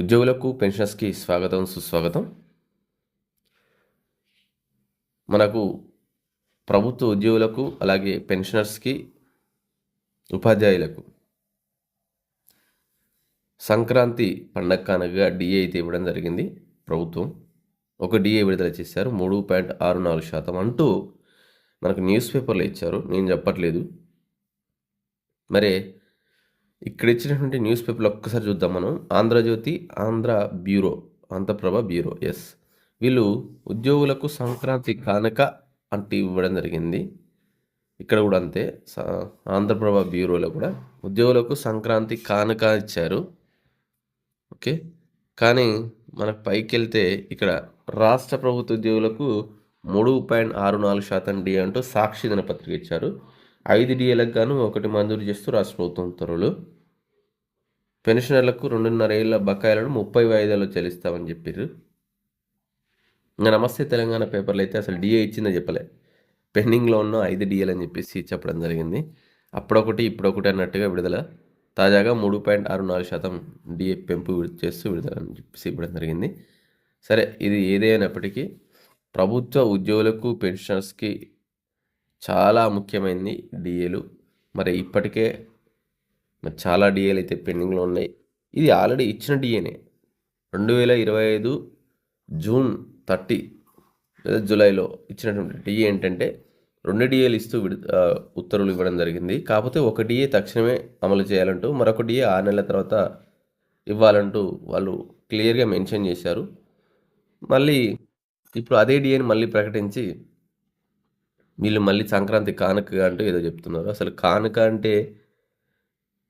ఉద్యోగులకు పెన్షనర్స్కి స్వాగతం సుస్వాగతం. మనకు ప్రభుత్వ ఉద్యోగులకు అలాగే పెన్షనర్స్కి ఉపాధ్యాయులకు సంక్రాంతి పండగ కానగా డిఏ అయితే ఇవ్వడం జరిగింది ప్రభుత్వం. ఒక డిఏ విడుదల చేశారు. మూడు పాయింట్ ఆరు నాలుగు శాతం అంటూ మనకు న్యూస్ పేపర్లో ఇచ్చారు. నేను చెప్పట్లేదు. మరి ఇక్కడ ఇచ్చినటువంటి న్యూస్ పేపర్లు ఒక్కసారి చూద్దాం మనం. Andhra Jyothi Andhra bureau Andhraprabha bureau yes వీళ్ళు ఉద్యోగులకు సంక్రాంతి కానుక అంటే ఇవ్వడం జరిగింది. ఇక్కడ కూడా అంతే ఆంధ్రప్రభ బ్యూరోలో కూడా ఉద్యోగులకు సంక్రాంతి కానుక ఇచ్చారు. ఓకే? కానీ మనకు పైకి వెళ్తే ఇక్కడ రాష్ట్ర ప్రభుత్వ ఉద్యోగులకు మూడు పాయింట్ ఆరు నాలుగు శాతం డి అంటూ సాక్షి దినపత్రిక ఇచ్చారు. ఐదు డిఏలకు గాను ఒకటి మంజూరు చేస్తూ రాష్ట్ర ప్రభుత్వం ఉత్తర్వులు. పెన్షనర్లకు రెండున్నర ఏళ్ళ బకాయిలను ముప్పై వాయిదాలు చెల్లిస్తామని చెప్పారు ఇంకా నమస్తే తెలంగాణ పేపర్లు అయితే అసలు డిఏ ఇచ్చిందని చెప్పలే. పెండింగ్లో ఉన్న ఐదు డిఏలు అని చెప్పేసి చెప్పడం జరిగింది. అప్పుడొకటి ఇప్పుడొకటి అన్నట్టుగా విడుదల. తాజాగా మూడు పాయింట్ ఆరు నాలుగు శాతం డిఏ పెంపు చేస్తూ విడుదల అని చెప్పేసి ఇవ్వడం జరిగింది. సరే ఇది ఏదైనప్పటికీ ప్రభుత్వ ఉద్యోగులకు పెన్షనర్స్కి చాలా ముఖ్యమైనది డిఏలు. మరి ఇప్పటికే మరి చాలా డిఏలు అయితే పెండింగ్లో ఉన్నాయి. ఇది ఆల్రెడీ ఇచ్చిన డిఏనే. రెండు వేల ఇరవై ఐదు జూన్ థర్టీ లేదా జూలైలో ఇచ్చినటువంటి డిఏ ఏంటంటే రెండు డిఏలు ఇస్తూ విడు ఉత్తర్వులు ఇవ్వడం జరిగింది. కాకపోతే ఒక డిఏ తక్షణమే అమలు చేయాలంటూ మరొక డిఏ ఆరు నెలల తర్వాత ఇవ్వాలంటూ వాళ్ళు క్లియర్గా మెన్షన్ చేశారు. మళ్ళీ ఇప్పుడు అదే డిఏని మళ్ళీ ప్రకటించి వీళ్ళు మళ్ళీ సంక్రాంతి కానుక అంటూ ఏదో చెప్తున్నారు. అసలు కానుక అంటే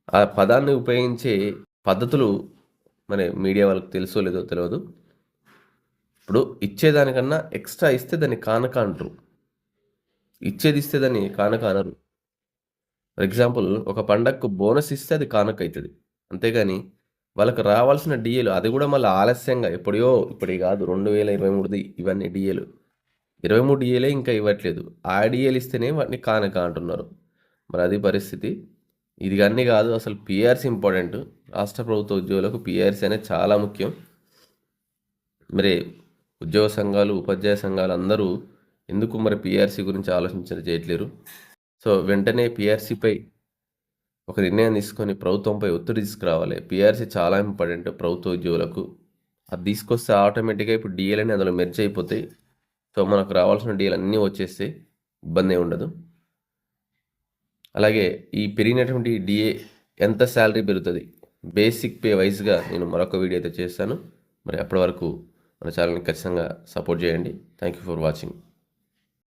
ఆ పదాన్ని ఉపయోగించే పద్ధతులు మరి మీడియా వాళ్ళకి తెలుసో లేదో తెలియదు ఇప్పుడు ఇచ్చేదానికన్నా ఎక్స్ట్రా ఇస్తే దాన్ని కానక అంటారు. ఇచ్చేది ఇస్తే దాన్ని కానక అనరు. ఫర్ ఎగ్జాంపుల్ ఒక పండగకు బోనస్ ఇస్తే అది కానుక అవుతుంది అంతేగాని వాళ్ళకు రావాల్సిన డిఏలు అది కూడా మళ్ళీ ఆలస్యంగా ఎప్పుడో ఇప్పటి కాదు రెండు వేల ఇరవై మూడుది ఇవన్నీ డిఏలు. ఇరవై మూడు డిఏలే ఇంకా ఇవ్వట్లేదు. ఆ డిఏలు ఇస్తేనే వాటిని కానక అంటున్నారు. మరి అది పరిస్థితి. ఇది అన్నీ కాదు అసలు పిఆర్సీ ఇంపార్టెంట్. రాష్ట్ర ప్రభుత్వ ఉద్యోగులకు పిఆర్సీ అనేది చాలా ముఖ్యం. మరి ఉద్యోగ సంఘాలు ఉపాధ్యాయ సంఘాలు అందరూ ఎందుకు మరి పిఆర్సీ గురించి ఆలోచించడం చేయట్లేరు? సో వెంటనే పిఆర్సీపై ఒక నిర్ణయం తీసుకొని ప్రభుత్వంపై ఒత్తిడి తీసుకురావాలి. పిఆర్సీ చాలా ఇంపార్టెంట్ ప్రభుత్వ ఉద్యోగులకు. అది తీసుకొస్తే ఆటోమేటిక్గా ఇప్పుడు డిఎల్ అని అందులో మెర్జ్ అయిపోతాయి. సో మనకు రావాల్సిన డిఎల్ అన్నీ వచ్చేస్తే ఇబ్బంది ఉండదు. అలాగే ఈ పెరిగినటువంటి డిఏ ఎంత శాలరీ పెరుగుతుంది? బేసిక్ పే వైజ్గా నేను మరొక వీడియో అయితే చేస్తాను. మరి అప్పటి వరకు మన ఛానల్ని ఖచ్చితంగా సపోర్ట్ చేయండి. Thank you for watching